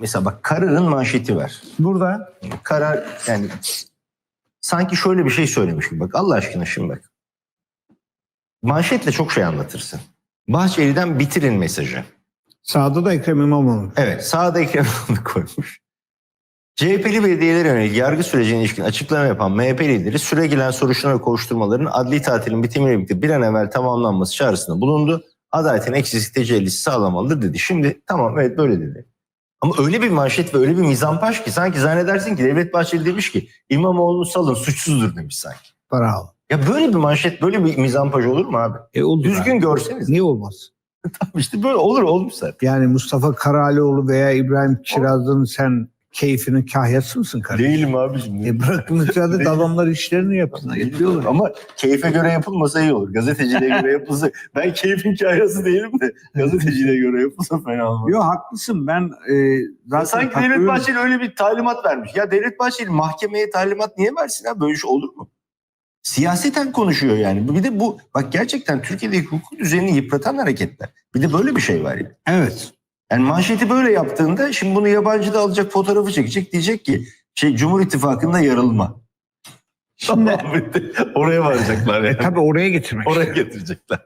mesela bak kararın manşeti var. Burada Karar yani sanki şöyle bir şey söylemiş gibi. Bak Allah aşkına şimdi bak. Manşetle çok şey anlatırsın. Bahçeli'den bitirin mesajı. sağda da Ekrem İmamoğlu. Evet sağda Ekrem İmamoğlu koymuş. CHP'li belediyelere yönelik yargı sürecine ilişkin açıklama yapan MHP lideri süre gelen soruşturma ve kovuşturmaların adli tatilin bitimiyle birlikte bir an evvel tamamlanması çağrısında bulundu. Adaletin eksik tecellisi sağlamalıdır dedi. Şimdi tamam evet böyle dedi. Ama öyle bir manşet ve öyle bir mizampaj ki sanki zannedersin ki Devlet Bahçeli demiş ki İmamoğlu'nu salın suçsuzdur demiş sanki. Para al. Ya böyle bir manşet böyle bir mizampaj olur mu abi? E oldu. Düzgün abi. görseniz. Niye olmaz? işte böyle olur olmuş zaten. Yani Mustafa Karalioğlu veya İbrahim Kiraz'ın sen keyfinin kahyası mısın kardeşim? Değilim abiciğim. E bırakın müsaade de adamlar işlerini yapsınlar. Yapıyorlar. Ama keyfe göre yapılmasa iyi olur. Gazeteciliğe göre yapılsa. Ben keyfin kayası değilim de gazeteciliğe göre yapılsa fena olmaz. Yok haklısın ben e, Ya zaten sanki Devlet katılıyorum. Bahçeli öyle bir talimat vermiş. Ya Devlet Bahçeli mahkemeye talimat niye versin ha? Böyle şey olur mu? Siyaseten konuşuyor yani. Bir de bu bak gerçekten Türkiye'deki hukuk düzenini yıpratan hareketler. Bir de böyle bir şey var ya. Evet. Yani manşeti böyle yaptığında şimdi bunu yabancı da alacak fotoğrafı çekecek diyecek ki şey Cumhur İttifakı'nda yarılma. Şimdi oraya varacaklar yani. tabii oraya getirmek. Oraya getirecekler.